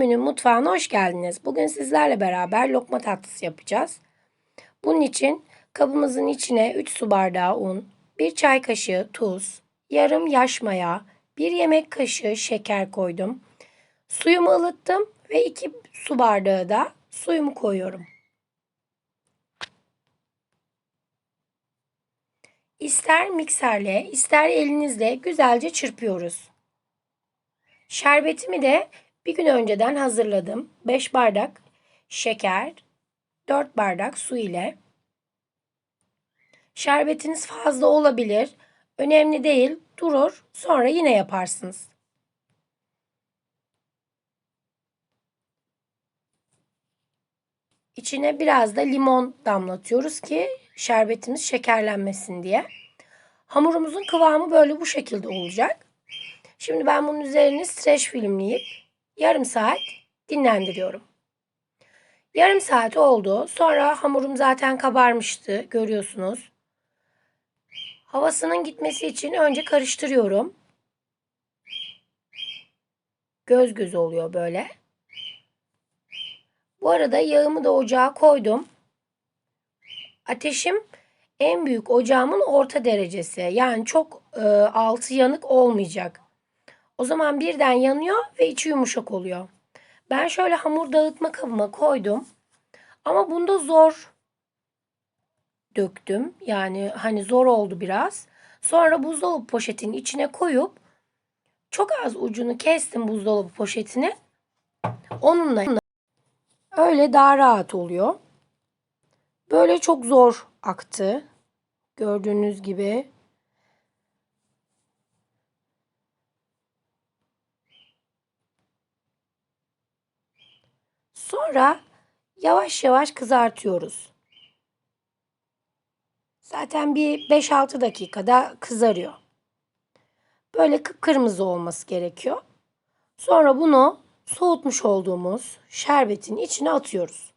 Ümmü'nün mutfağına hoş geldiniz. Bugün sizlerle beraber lokma tatlısı yapacağız. Bunun için kabımızın içine 3 su bardağı un, 1 çay kaşığı tuz, yarım yaş maya, 1 yemek kaşığı şeker koydum. Suyumu ılıttım ve 2 su bardağı da suyumu koyuyorum. İster mikserle, ister elinizle güzelce çırpıyoruz. Şerbetimi de bir gün önceden hazırladım. 5 bardak şeker, 4 bardak su ile. Şerbetiniz fazla olabilir. Önemli değil. Durur. Sonra yine yaparsınız. İçine biraz da limon damlatıyoruz ki şerbetimiz şekerlenmesin diye. Hamurumuzun kıvamı böyle bu şekilde olacak. Şimdi ben bunun üzerine streç filmleyip yarım saat dinlendiriyorum. Yarım saat oldu. Sonra hamurum zaten kabarmıştı. Görüyorsunuz. Havasının gitmesi için önce karıştırıyorum. Göz göz oluyor böyle. Bu arada yağımı da ocağa koydum. Ateşim en büyük ocağımın orta derecesi. Yani çok e, altı yanık olmayacak. O zaman birden yanıyor ve içi yumuşak oluyor. Ben şöyle hamur dağıtma kabıma koydum. Ama bunda zor döktüm. Yani hani zor oldu biraz. Sonra buzdolabı poşetinin içine koyup çok az ucunu kestim buzdolabı poşetini. Onunla öyle daha rahat oluyor. Böyle çok zor aktı. Gördüğünüz gibi. Sonra yavaş yavaş kızartıyoruz. Zaten bir 5-6 dakikada kızarıyor. Böyle kıpkırmızı olması gerekiyor. Sonra bunu soğutmuş olduğumuz şerbetin içine atıyoruz.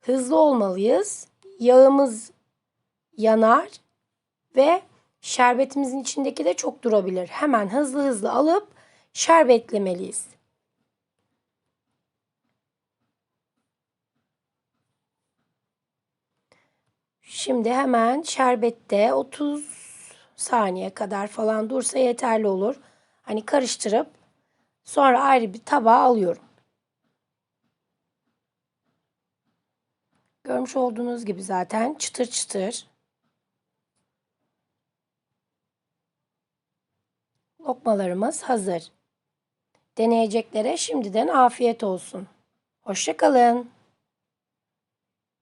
Hızlı olmalıyız. Yağımız yanar ve şerbetimizin içindeki de çok durabilir. Hemen hızlı hızlı alıp şerbetlemeliyiz. Şimdi hemen şerbette 30 saniye kadar falan dursa yeterli olur. Hani karıştırıp sonra ayrı bir tabağa alıyorum. Görmüş olduğunuz gibi zaten çıtır çıtır. Lokmalarımız hazır. Deneyeceklere şimdiden afiyet olsun. Hoşçakalın.